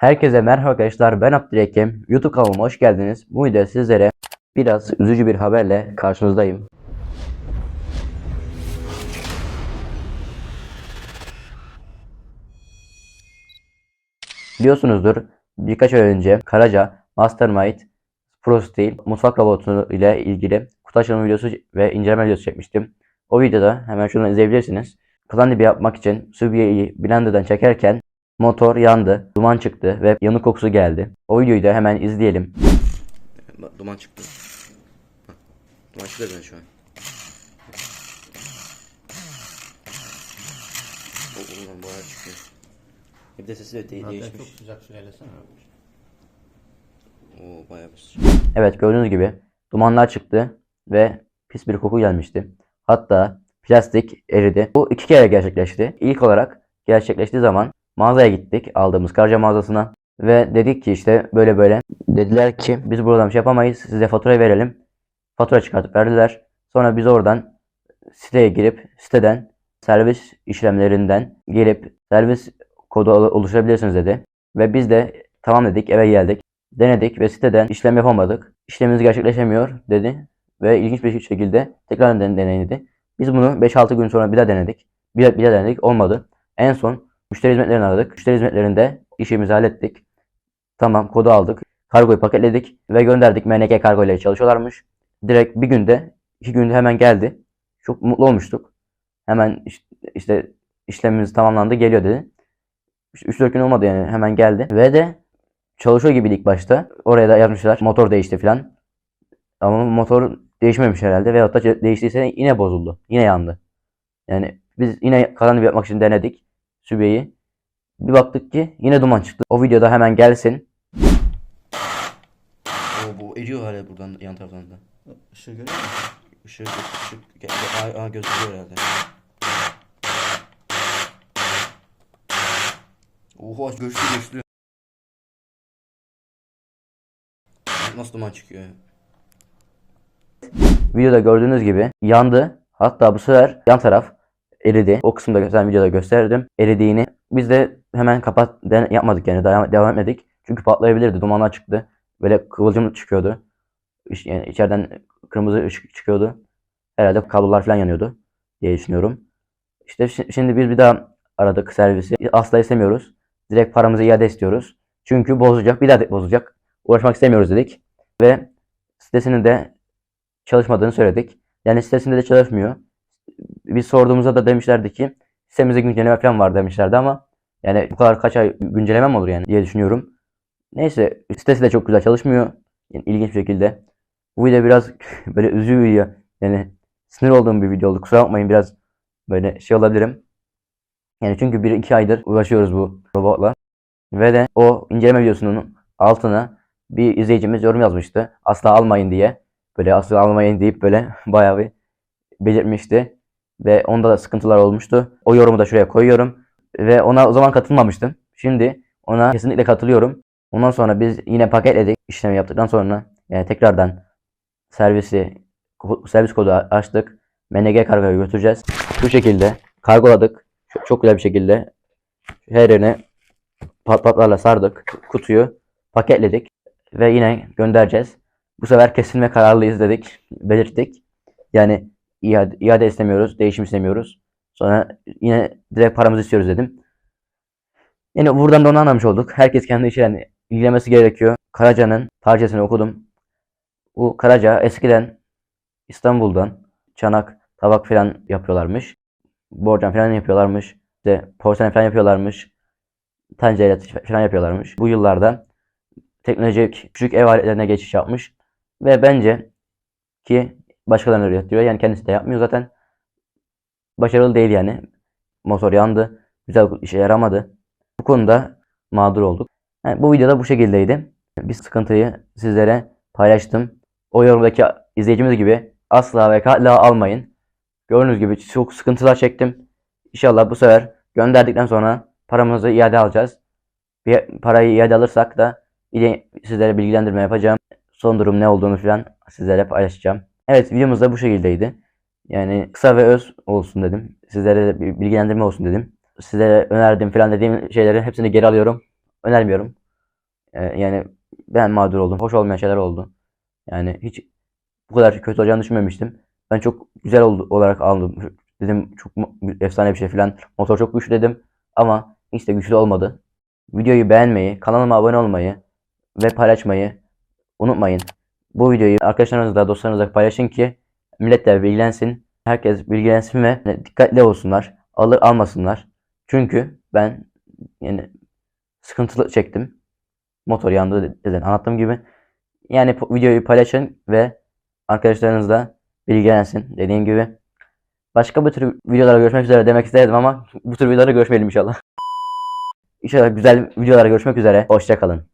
Herkese merhaba arkadaşlar ben Abdülhakim. YouTube kanalıma hoş geldiniz. Bu videoda sizlere biraz üzücü bir haberle karşınızdayım. Biliyorsunuzdur birkaç ay önce Karaca Mastermind Pro Steel mutfak robotu ile ilgili kutu açılımı videosu ve inceleme videosu çekmiştim. O videoda hemen şunu izleyebilirsiniz. Plan dibi yapmak için sübyeyi blenderdan çekerken motor yandı, duman çıktı ve yanık kokusu geldi. O videoyu da hemen izleyelim. Duman çıktı. Duman çıktı şu an. Ulan bayağı çıkıyor. Bir de sesi de Hatta çok sıcak. Oo bayağı bir Evet gördüğünüz gibi dumanlar çıktı ve pis bir koku gelmişti. Hatta plastik eridi. Bu iki kere gerçekleşti. İlk olarak gerçekleştiği zaman mağazaya gittik aldığımız karca mağazasına ve dedik ki işte böyle böyle. Dediler ki biz buradan bir şey yapamayız size faturayı verelim. Fatura çıkartıp verdiler. Sonra biz oradan siteye girip siteden servis işlemlerinden gelip servis kodu ol- oluşturabilirsiniz dedi. Ve biz de tamam dedik eve geldik. Denedik ve siteden işlem yapamadık. İşlemimiz gerçekleşemiyor dedi. Ve ilginç bir şekilde tekrar den- deneydi. Biz bunu 5-6 gün sonra bir daha denedik. Bir, bir daha denedik. Olmadı. En son müşteri hizmetlerini aradık. Müşteri hizmetlerinde işimizi hallettik. Tamam kodu aldık. Kargoyu paketledik ve gönderdik. MNK kargo ile çalışıyorlarmış. Direkt bir günde, iki günde hemen geldi. Çok mutlu olmuştuk. Hemen iş- işte işlemimiz tamamlandı geliyor dedi. 3-4 gün olmadı yani hemen geldi. Ve de çalışıyor gibiydi ilk başta. Oraya da yazmışlar motor değişti falan. Ama motor değişmemiş herhalde veyahut da değiştiyse yine bozuldu. Yine yandı. Yani biz yine karanlık yapmak için denedik sübeyi. Bir baktık ki yine duman çıktı. O videoda hemen gelsin. O bu eriyor hala buradan yan taraftan da. Işığı görüyor musun? Işık ışık aa, aa gözüküyor herhalde. Oha göçtü göçtü. Nasıl duman çıkıyor? Videoda gördüğünüz gibi yandı. Hatta bu sefer yan taraf eridi. O kısımda zaten videoda gösterdim. Eridiğini. Biz de hemen kapat yapmadık yani devam, devam etmedik. Çünkü patlayabilirdi. Dumanlar çıktı. Böyle kıvılcım çıkıyordu. Yani içeriden kırmızı ışık çıkıyordu. Herhalde kablolar falan yanıyordu diye düşünüyorum. İşte şi- şimdi biz bir daha aradık servisi. Asla istemiyoruz. Direkt paramızı iade istiyoruz. Çünkü bozacak, bir daha bozacak. Uğraşmak istemiyoruz dedik. Ve sitesinin de çalışmadığını söyledik. Yani sitesinde de çalışmıyor. Biz sorduğumuzda da demişlerdi ki sitemizde güncelleme falan var demişlerdi ama yani bu kadar kaç ay güncelleme mi olur yani diye düşünüyorum. Neyse sitesi de çok güzel çalışmıyor. Yani ilginç bir şekilde. Bu video biraz böyle üzücü bir. Yani sinir olduğum bir video oldu. Kusura bakmayın biraz böyle şey olabilirim. Yani çünkü 1-2 aydır uğraşıyoruz bu robotla. Ve de o inceleme videosunun altına bir izleyicimiz yorum yazmıştı. Asla almayın diye. Böyle asla almayın deyip böyle bayağı bir belirtmişti. Ve onda da sıkıntılar olmuştu. O yorumu da şuraya koyuyorum. Ve ona o zaman katılmamıştım. Şimdi ona kesinlikle katılıyorum. Ondan sonra biz yine paketledik. işlemi yaptıktan sonra yani tekrardan servisi servis kodu açtık. MNG kargoya götüreceğiz. Bu şekilde kargoladık. Çok, çok güzel bir şekilde her yerine pat patlarla sardık. Kutuyu paketledik ve yine göndereceğiz. Bu sefer kesin ve kararlıyız dedik. Belirttik. Yani iade, iade istemiyoruz, değişim istemiyoruz. Sonra yine direkt paramızı istiyoruz dedim. Yani buradan da onu anlamış olduk. Herkes kendi işine ilgilenmesi gerekiyor. Karaca'nın tarihçesini okudum. Bu Karaca eskiden İstanbul'dan çanak, tabak falan yapıyorlarmış. Borcam falan yapıyorlarmış. İşte porselen falan yapıyorlarmış. Tencere falan yapıyorlarmış. Bu yıllarda teknolojik küçük ev aletlerine geçiş yapmış. Ve bence ki başkalarına üretiyor. Yani kendisi de yapmıyor zaten. Başarılı değil yani. Motor yandı. Güzel işe yaramadı. Bu konuda mağdur olduk. Yani bu videoda bu şekildeydi. Bir sıkıntıyı sizlere paylaştım. O yorumdaki izleyicimiz gibi asla ve katla almayın. Gördüğünüz gibi çok sıkıntılar çektim. İnşallah bu sefer gönderdikten sonra paramızı iade alacağız. Bir parayı iade alırsak da sizlere bilgilendirme yapacağım. Son durum ne olduğunu falan sizlere paylaşacağım. Evet videomuz da bu şekildeydi. Yani kısa ve öz olsun dedim. Sizlere bir bilgilendirme olsun dedim. Size önerdiğim falan dediğim şeyleri hepsini geri alıyorum. Önermiyorum. Ee, yani ben mağdur oldum. Hoş olmayan şeyler oldu. Yani hiç bu kadar kötü olacağını düşünmemiştim. Ben çok güzel oldu, olarak aldım. Dedim çok efsane bir şey falan. Motor çok güçlü dedim. Ama hiç de güçlü olmadı. Videoyu beğenmeyi, kanalıma abone olmayı ve paylaşmayı unutmayın. Bu videoyu arkadaşlarınızla, dostlarınızla paylaşın ki millet de bilgilensin. Herkes bilgilensin ve dikkatli olsunlar. Alır almasınlar. Çünkü ben yani sıkıntılı çektim. Motor yandı dedim anlattığım gibi. Yani videoyu paylaşın ve arkadaşlarınızla bilgilensin dediğim gibi. Başka bir tür videolara görüşmek üzere demek isterdim ama bu tür videolara görüşmeyelim inşallah. İnşallah güzel videolara görüşmek üzere. Hoşça kalın.